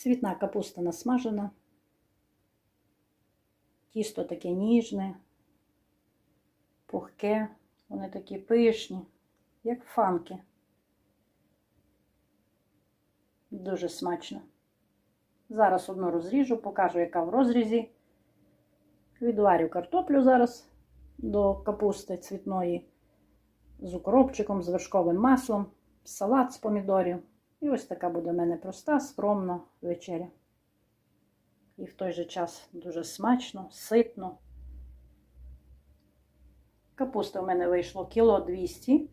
Цвітна капуста насмажена. Тісто таке ніжне, пухке, вони такі пишні, як фанки. Дуже смачно. Зараз одну розріжу, покажу, яка в розрізі. Відварю картоплю зараз до капусти цвітної з укропчиком, з вершковим маслом, салат з помідорів. І ось така буде в мене проста, скромна вечеря. І в той же час дуже смачно, ситно. Капуста в мене вийшло кіло 200.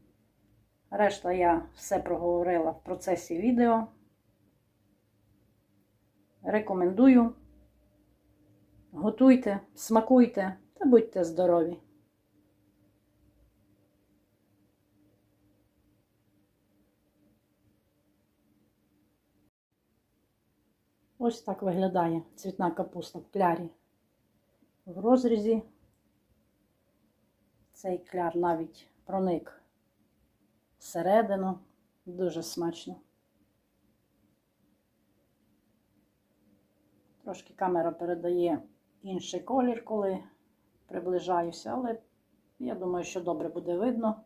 Решта я все проговорила в процесі відео. Рекомендую. Готуйте, смакуйте та будьте здорові! Ось так виглядає цвітна капуста в клярі. В розрізі цей кляр навіть проник всередину. Дуже смачно. Трошки камера передає інший колір, коли приближаюся, але я думаю, що добре буде видно.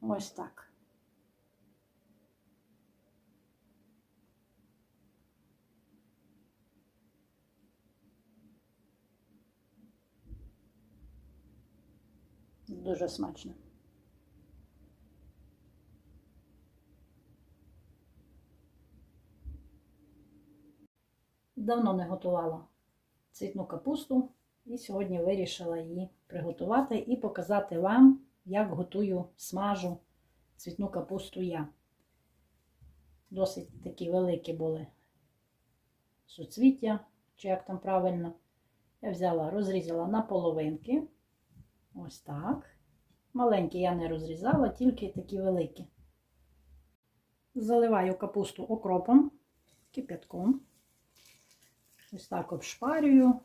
Ось так. Дуже смачно. Давно не готувала цвітну капусту і сьогодні вирішила її приготувати і показати вам, як готую смажу цвітну капусту я. Досить такі великі були суцвіття, чи як там правильно. Я взяла, розрізала на половинки. Ось так. Маленькі я не розрізала, тільки такі великі. Заливаю капусту окропом, кип'ятком. Ось так обшпарюю